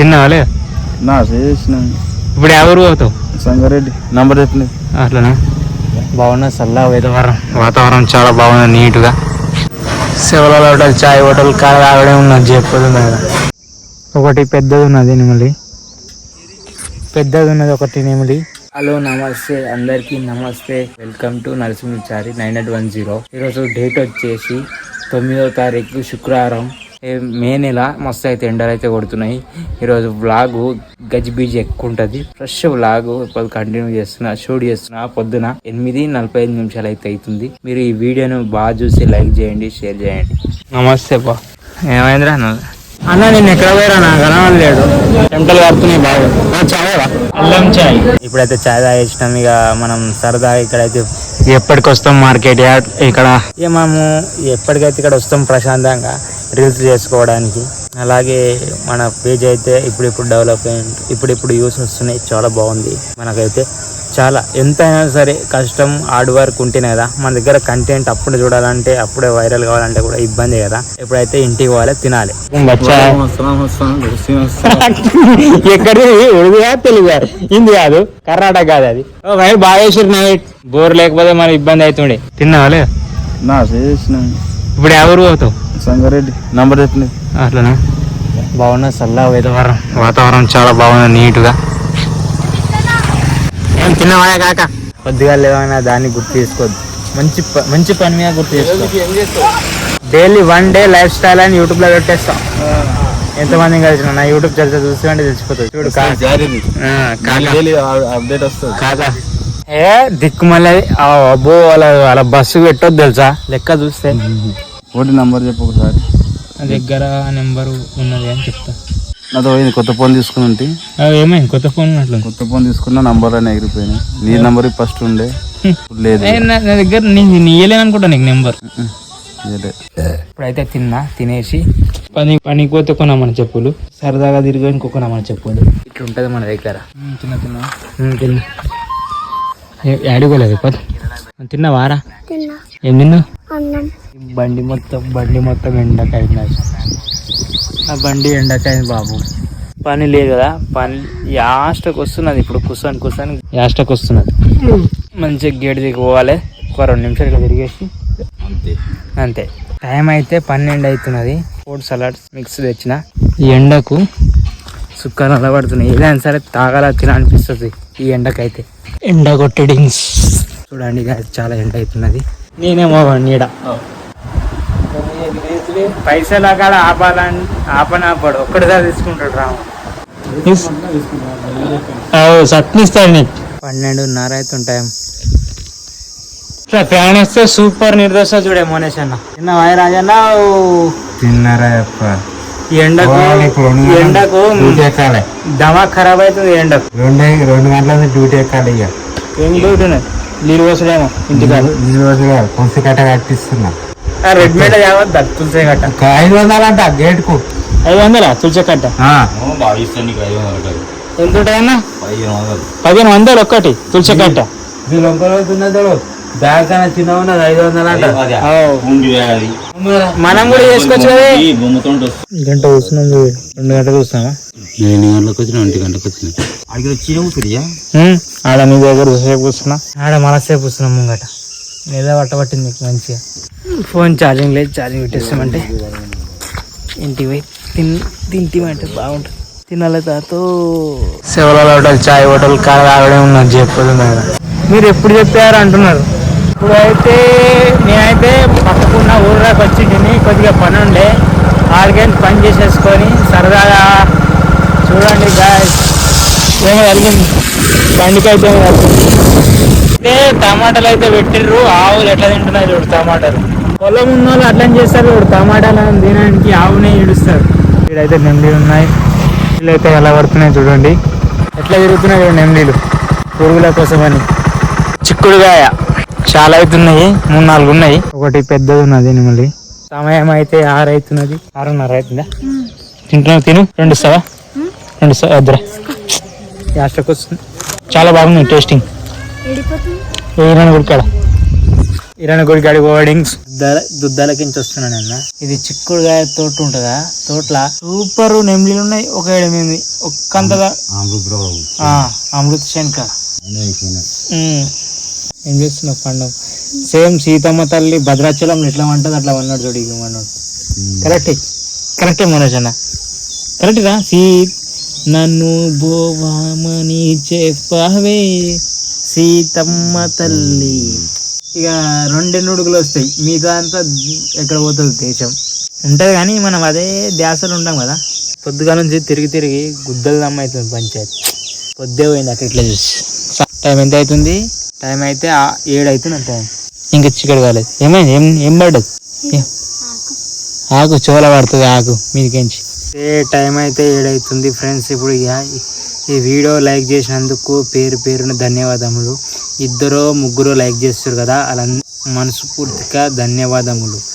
తిన్నావాలే నా చేసిన. ఇప్పుడు ఎవరు పోతావు సంగారెడ్డి. నంబర్ చెప్పలేదు అట్లనా? బాగున్నా చల్ల వాతావరణం. వాతావరణం చాలా బాగుంది నీట్గా. సెవెల హోటల్ చాయ్ హోటల్ కాడ ఆగడే ఉన్నది చెప్పదు కదా ఒకటి పెద్దది ఉన్నది నెమలి. పెద్దది ఉన్నది ఒకటి నెమలి. హలో నమస్తే. అందరికీ నమస్తే. Welcome to Narasimhachari nine eight one zero. ఈరోజు డేట్ వచ్చేసి తొమ్మిదో తారీఖు శుక్రవారం. మే నెల మస్తు అయితే ఎండలు అయితే కొడుతున్నాయి. ఈరోజు వ్లాగ్ గజిబిజి ఎక్కువ ఉంటుంది ఫ్రెష్ వ్లాగ్ ఇప్పుడు కంటిన్యూ చేస్తున్నా షూట్ చేస్తున్నా. పొద్దున ఎనిమిది నలభై ఐదు నిమిషాలు అయితే అవుతుంది మీరు ఈ వీడియోను బాగా చూసి లైక్ చేయండి షేర్ చేయండి. నమస్తే బా ఏమైందిరా అన్న నేను ఎక్కడ పోయారా నా కనవలేడు చెమటలు కడుతున్నాయి బాగా. చాయ్ అల్లం చాయ్. ఇప్పుడైతే చాయ్ తాగేసినాం. ఇక మనం సరదాగా ఇక్కడైతే ఎప్పటికి వస్తాం మార్కెట్ ఇక్కడ. ఇక మనము ఎప్పటికైతే ఇక్కడ వస్తాం ప్రశాంతంగా రీల్స్ చేసుకోవడానికి. అలాగే మన పేజ్ అయితే ఇప్పుడు ఇప్పుడు డెవలప్మెంట్ ఇప్పుడు ఇప్పుడు యూస్ వస్తున్నాయి. చాలా బాగుంది. మనకైతే చాలా ఎంతైనా సరే కష్టం హార్డ్ వర్క్ ఉంటేనే కదా. మన దగ్గర కంటెంట్ అప్పుడు చూడాలంటే అప్పుడే వైరల్ కావాలంటే కూడా ఇబ్బంది కదా. ఎప్పుడైతే ఇంటికి పోవాలి తినాలి. ఎక్కడి ఉడిదిగా తెలుగు హిందీ కాదు కర్ణాటక కాదు అది. బాగా వేసారు నైట్ బోర్ లేకపోతే మన ఇబ్బంది అవుతుండే. తిన్నావాలే నా చేసిన ఇప్పుడు ఎవరు పోతావు? సంగారెడ్డి. నంబర్ అట్లనా? బాగున్నా చల్ల వాతావరణం. వాతావరణం చాలా బాగుంది నీట్గా. ఏం తిన్నావా కాక? కొద్దిగా లేవైనా దాన్ని గుర్తు చేసుకోవద్దు. మంచి మంచి పని మీద గుర్తు చేసుకో. Daily one day lifestyle అని యూట్యూబ్లో పెట్టేస్తాం. ఎంతమంది కలిసిన నా యూట్యూబ్ చరిత్ర చూస్తుంటే తెలిసిపోతుంది. చూడు కాకా. అప్డేట్ వస్తుంది. కాదా ఏ దిక్కు మళ్ళీ అబ్బో వాళ్ళ వాళ్ళ బస్సు పెట్టొద్దు తెలుసా? లెక్క చూస్తే. ఒకటి నంబర్ చెప్పు ఒకసారి. నా దగ్గర నెంబరు ఉన్నది అని చెప్తా. నాతో పోయింది కొత్త ఫోన్ తీసుకుని ఉంటే. ఏమైంది? కొత్త ఫోన్ ఉన్నట్లు కొత్త ఫోన్ తీసుకున్న నంబర్ అని ఎగిరిపోయినాయి. నీ నంబర్ ఫస్ట్ ఉండే. లేదు నా నా దగ్గర నేను నీయలేను అనుకుంటా నీకు నెంబర్. ఇదే. ఇప్పుడైతే తిన్నా తినేసి పని పనికి పోతే కొన్నామని చెప్పులు. సరదాగా తిరిగి కొన్నామని చెప్పులు. ఇట్లా ఉంటుంది మన దగ్గర. తిన్నా తిన్నా. తిన్నా. ఆడుకోలేదు పద. తిన్నా వారా తిన్నా. ఏం తిన్నావు? అన్నం. బండి మొత్తం బండి మొత్తం ఎండకైంది ఆ బండి ఎండకైంది బాబు. పని లేదు కదా పని యాస్టకు వస్తున్నది ఇప్పుడు కుసని కుసని. యాస్టకు వస్తున్నది. మంచిగా గేట్ దిగి పోవాలి ఒక రెండు నిమిషాలు తిరిగేసి. అంతే. అంతే. టైం అయితే పన్నెండు అవుతున్నది. ఫుడ్ సలాడ్స్ మిక్స్ తెచ్చిన. ఈ ఎండకు సుక్కలు అలవడుతున్నాయి. ఏదైనా సరే తాగాల తిన అనిపిస్తుంది ఈ ఎండకైతే. ఎండ కొట్టెడింగ్స్ చూడండి చాలా ఎండ అవుతున్నది. నేనేమో నీడ పైసలు అక్కడ ఆపాలని ఆపని ఆపాడు ఒక్కడిసారి తీసుకుంటాడు రాము. సత్నిస్తాడు నీకు. పన్నెండున్నర అవుతుంటాయి ఇట్లా ఫ్యాన్ వేస్తే సూపర్ నిర్దోష చూడే మోనేష్ అన్న. చిన్న వాయి రాజన్న తిన్నారా ఎండకు ఎండకు దమా ఖరాబ్ అవుతుంది ఎండకు. రెండు రెండు గంటల నుంచి డ్యూటీ ఎక్కాలి ఇక. ఏం డ్యూటీనే నీళ్ళు పోసడేమో ఇంటికాడ. ఈ రోజు పులుసు కట్ట కట్టిస్తున్నా. రెడ్ మేడ కావద్దా తులసే కట్ట. ఐదు వందలంట గేట్కు ఐదు వందలా? తులసే కట్ట? ఎంత ఉంటాయన్నా పదిహేను వందలు. ఒక్కటి తులసే కట్ట. చిన్న ఉన్నది ఐదు వందలంట. మనం కూడా చేసుకోవచ్చు గంట చూడు. రెండు గంటలు కూర్చున్నామా ఎన్ని గంటలకు వచ్చిన ఒంటి గంటలకు వచ్చిన. ఆడ నీ దగ్గర సేపు కూర్చున్నా. ఆడ మన సేపు కూర్చున్నాం ముంగట. లేదా పట్టబట్టింది నీకు మంచిగా. ఫోన్ ఛార్జింగ్ లేదు ఛార్జింగ్ పెట్టేస్తామంటే. ఇంటికి పోయి తిన్ తింటిమంటే బాగుంటుంది. తినాలి తాతో. సెవెల హోటల్ చాయ్ హోటల్ కాడ ఆగడే ఉన్నది చెప్పదు మీరు ఎప్పుడు చెప్పారు అంటున్నారు? ఇప్పుడు అయితే నేనైతే పక్కకున్న ఊర్లోకి వచ్చి తిని కొద్దిగా పని ఉండే. ఆడికైనా పని చేసేసుకొని సరదాగా చూడండి గాయస్ ఏమో కలిగింది బండికైతే అయితే టమాటాలు అయితే పెట్టిర్రు. ఆవులు ఎట్లా తింటున్నాయి చూడు టమాటాలు. పొలం ఉన్న వాళ్ళు అట్లా చేస్తారు చూడు. టమాటాలు తినడానికి ఆవునే ఈడుస్తారు ఇక్కడైతే నెమ్లీలు ఉన్నాయి. వీళ్ళైతే ఎలా పడుతున్నాయి చూడండి. ఎట్లా తిరుగుతున్నాయి చూడు నెమ్లీలు. పురుగుల కోసమని చిక్కుడుగాయ. చాలా అవుతున్నాయి. మూడు నాలుగు ఉన్నాయి. ఒకటి పెద్దది ఉన్నది నిమ్మలి సమయం అయితే ఆరు అవుతున్నది. ఆరున్నర అవుతుందా? తింటున్నావు తిను. రెండు ఇస్తావా? రెండు ఇస్తావా? వద్దురా. లాస్ట్కి వస్తుంది. చాలా బాగుంది టేస్టింగ్. వెళ్ళిపోతుంది ఏదైనా ఉడకాడ ఇరాణ గుడి గడి ఓడింగ్స్ దుద్దాలకించి వస్తున్నాను అన్న ఇది చిక్కుడుగాయ తోట ఉంటుందా? తోటల? సూపర్ నెమ్లీలు ఉన్నాయి ఒక ఎనిమిది. ఒక్కంతగా అమృత్ శంక. ఏం చేస్తున్నావు పండుగ? సేమ్ సీతమ్మ తల్లి భద్రాచలం ఎట్లా ఉంటుంది అట్లా ఉన్నాడు చూడు మనోడు కరెక్ట్ కరెక్టే మనోజ్ అన్న. కరెక్ట్గా సీ నన్ను బోవామని చెప్పవే. సీతమ్మ తల్లి. ఇక రెండు నుడుగులు వస్తాయి. మిగతా అంతా ఎక్కడ పోతుంది దేశం. ఉంటుంది కానీ మనం అదే ధ్యాసలు ఉంటాం కదా. పొద్దుగా నుంచి తిరిగి తిరిగి గుద్దలు దమ్మ అవుతుంది పంచాయతీ. పొద్దే పోయింది అక్కడ ఇట్లా చూసి. టైం ఎంత అవుతుంది? టైం అయితే ఏడు అవుతుంది టైం ఇంకా చికెడు కాలేదు. ఏమైంది? ఏం ఏం పడ్డదు? ఆకు. చోల పడుతుంది ఆకు. మీదికించి. ఏ టైం అయితే ఏడవుతుంది ఫ్రెండ్స్ ఇప్పుడు ఇక ఈ వీడియో లైక్ చేసినందుకు పేరు పేరున ధన్యవాదములు. ఇద్దరు ముగ్గురు లైక్ చేస్తారు కదా అలా మనస్ఫూర్తిగా ధన్యవాదములు.